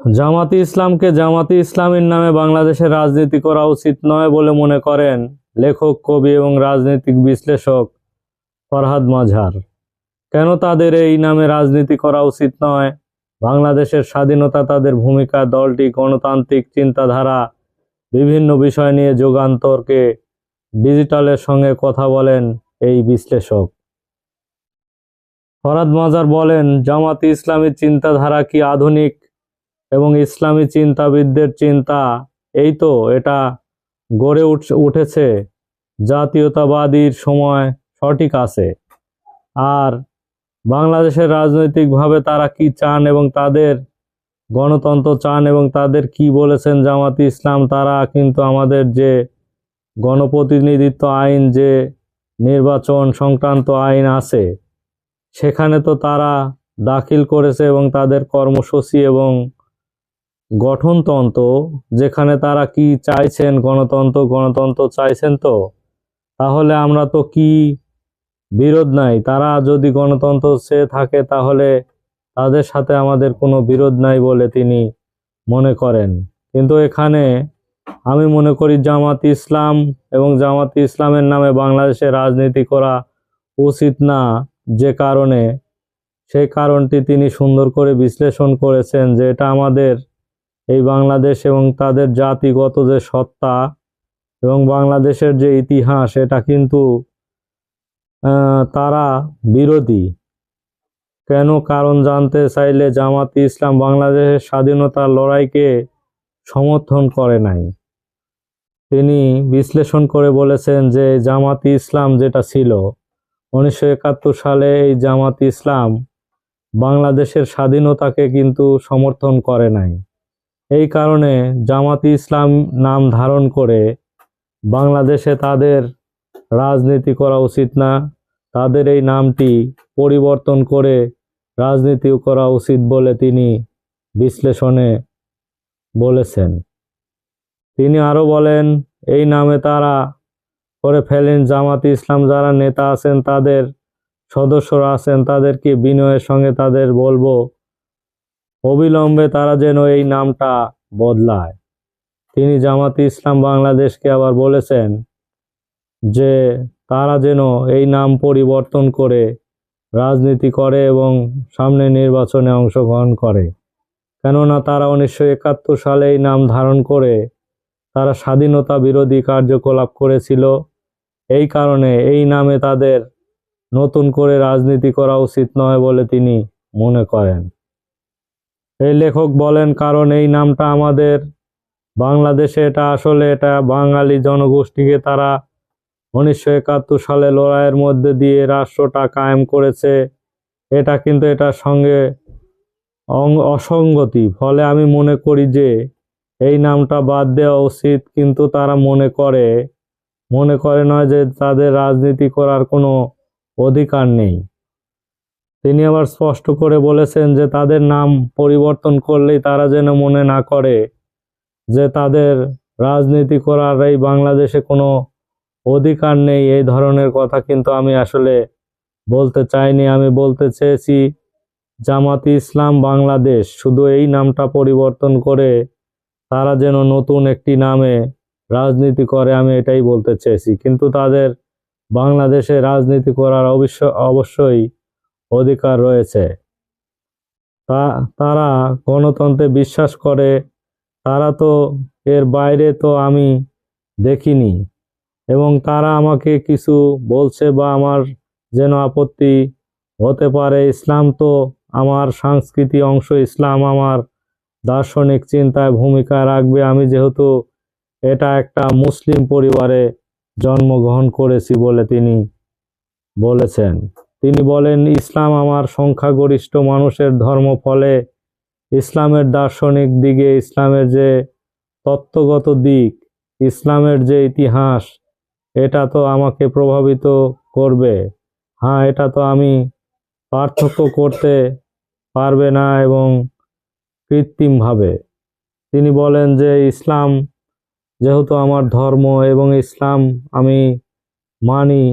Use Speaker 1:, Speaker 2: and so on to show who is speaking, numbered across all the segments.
Speaker 1: জামাতি ইসলামকে জামাতি ইসলামীর নামে বাংলাদেশে রাজনীতি করা উচিত নয় বলে মনে করেন লেখক, কবি এবং রাজনৈতিক বিশ্লেষক ফরহাদ মাঝার কেন তাদের এই নামে রাজনীতি করা উচিত নয়? বাংলাদেশের স্বাধীনতা, তাদের ভূমিকা, দলটি, গণতান্ত্রিক চিন্তাধারা, বিভিন্ন বিষয় নিয়ে যুগান্তরকে ডিজিটালের সঙ্গে কথা বলেন এই বিশ্লেষক। ফরাদ মাজার বলেন, জামাতি ইসলামীর চিন্তাধারা কি আধুনিক? এবং ইসলামী চিন্তাবিদদের চিন্তা, এই তো এটা গড়ে উঠ, উঠেছে। জাতীয়তাবাদীর সময় সঠিক আছে। আর বাংলাদেশের রাজনৈতিকভাবে তারা কি চান এবং তাদের গণতন্ত্র চান এবং তাদের কি বলেছেন জামাতি ইসলাম, তারা কিন্তু আমাদের যে গণপ্রতিনিধিত্ব আইন, যে নির্বাচন সংক্রান্ত আইন আছে, সেখানে তো তারা দাখিল করেছে এবং তাদের কর্মসূচি এবং গঠনতন্ত্র, যেখানে তারা কি চাইছেন গণতন্ত্র গণতন্ত্র চাইছেন তো? তাহলে আমরা তো কি বিরোধ নাই? তারা যদি গণতন্ত্র চেয়ে থাকে তাহলে তাদের সাথে আমাদের কোনো বিরোধ নাই বলে তিনি মনে করেন। কিন্তু এখানে আমি মনে করি জামাত ইসলাম এবং জামাত ইসলামের নামে বাংলাদেশে রাজনীতি করা উচিত না, যে কারণে, সেই কারণটি তিনি সুন্দর করে বিশ্লেষণ করেছেন যে এটা আমাদের এই বাংলাদেশ এবং তাদের জাতিগত যে সত্তা এবং বাংলাদেশের যে ইতিহাস, এটা কিন্তু তারা বিরোধী। কেন? কারণ জানতে চাইলে জামাতি ইসলাম বাংলাদেশের স্বাধীনতার লড়াইকে সমর্থন করে নাই। তিনি বিশ্লেষণ করে বলেছেন যে জামাতি ইসলাম যেটা ছিল, উনিশশো একাত্তর সালে এই জামাতি ইসলাম বাংলাদেশের স্বাধীনতাকে কিন্তু সমর্থন করে নাই। এই কারণে জামাতি ইসলাম নাম ধারণ করে বাংলাদেশে তাদের রাজনীতি করা উচিত না। তাদের এই নামটি পরিবর্তন করে রাজনীতি করা উচিত বলে তিনি বিশ্লেষণে বলেছেন। তিনি আরও বলেন, এই নামে তারা করে ফেলেন জামাতি ইসলাম। যারা নেতা আছেন, তাদের সদস্যরা আছেন, তাদেরকে বিনয়ের সঙ্গে তাদের বলব অবিলম্বে তারা যেন এই নামটা বদলায়। তিনি জামাতি ইসলাম বাংলাদেশকে আবার বলেছেন যে, তারা যেন এই নাম পরিবর্তন করে রাজনীতি করে এবং সামনে নির্বাচনে অংশগ্রহণ করে। কেননা তারা উনিশশো একাত্তর সালে এই নাম ধারণ করে তারা স্বাধীনতা বিরোধী কার্যকলাপ করেছিল। এই কারণে এই নামে তাদের নতুন করে রাজনীতি করা উচিত নয় বলে তিনি মনে করেন। এই লেখক বলেন, কারণ এই নামটা আমাদের বাংলাদেশে, এটা আসলে এটা বাঙালি জনগোষ্ঠীকে তারা উনিশশো একাত্তর সালে লড়াইয়ের মধ্যে দিয়ে রাষ্ট্রটা কায়েম করেছে। এটা কিন্তু এটার সঙ্গে অসঙ্গতি। ফলে আমি মনে করি যে, এই নামটা বাদ দেওয়া উচিত, কিন্তু তারা মনে করে। মনে করে নয় যে তাদের রাজনীতি করার কোনো অধিকার নেই। তিনি আবার স্পষ্ট করে বলেছেন যে তাদের নাম পরিবর্তন করলেই তারা যেন মনে না করে যে তাদের রাজনীতি করার এই বাংলাদেশে কোনো অধিকার নেই, এই ধরনের কথা কিন্তু আমি আসলে বলতে চাইনি। আমি বলতে চেয়েছি, জামাতি ইসলাম বাংলাদেশ শুধু এই নামটা পরিবর্তন করে তারা যেন নতুন একটি নামে রাজনীতি করে, আমি এটাই বলতে চেয়েছি। কিন্তু তাদের বাংলাদেশে রাজনীতি করার অবশ্য অবশ্যই অধিকার রয়েছে। তা, তারা গণতন্ত্রে বিশ্বাস করে, তারা তো এর বাইরে তো আমি দেখিনি। এবং তারা আমাকে কিছু বলছে বা আমার যেন আপত্তি হতে পারে। ইসলাম তো আমার সাংস্কৃতিক অংশ, ইসলাম আমার দার্শনিক চিন্তায় ভূমিকা রাখবে। আমি যেহেতু এটা একটা মুসলিম পরিবারে জন্মগ্রহণ করেছি বলে তিনি বলেছেন। তিনি বলেন, ইসলাম আমার সংখ্যাগরিষ্ঠ মানুষের ধর্ম ফলে ইসলামের দার্শনিক দিকে ইসলামের যে তত্ত্বগত দিক, ইসলামের যে ইতিহাস, এটা তো আমাকে প্রভাবিত করবে। হ্যাঁ এটা তো আমি পার্থক্য করতে পারবে না এবং কৃত্রিমভাবে। তিনি বলেন যে, ইসলাম যেহেতু আমার ধর্ম এবং ইসলাম আমি মানি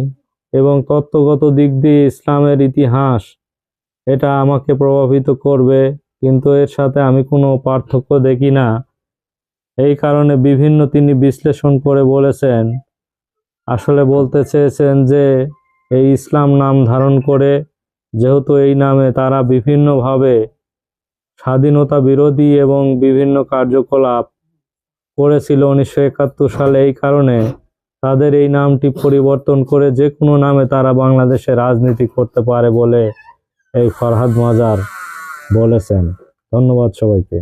Speaker 1: এবং তত্ত্বগত দিক দিয়ে ইসলামের ইতিহাস, এটা আমাকে প্রভাবিত করবে, কিন্তু এর সাথে আমি কোনো পার্থক্য দেখি না। এই কারণে বিভিন্ন তিনি বিশ্লেষণ করে বলেছেন, আসলে বলতে চেয়েছেন যে, এই ইসলাম নাম ধারণ করে, যেহেতু এই নামে তারা বিভিন্নভাবে স্বাধীনতা বিরোধী এবং বিভিন্ন কার্যকলাপ করেছিল উনিশশো একাত্তর সালে, এই কারণে তাদের এই নামটি পরিবর্তন করে যে কোনো নামে তারা বাংলাদেশে রাজনীতি করতে পারে বলে এই ফরহাদ মাজার বলেছেন। ধন্যবাদ সবাইকে।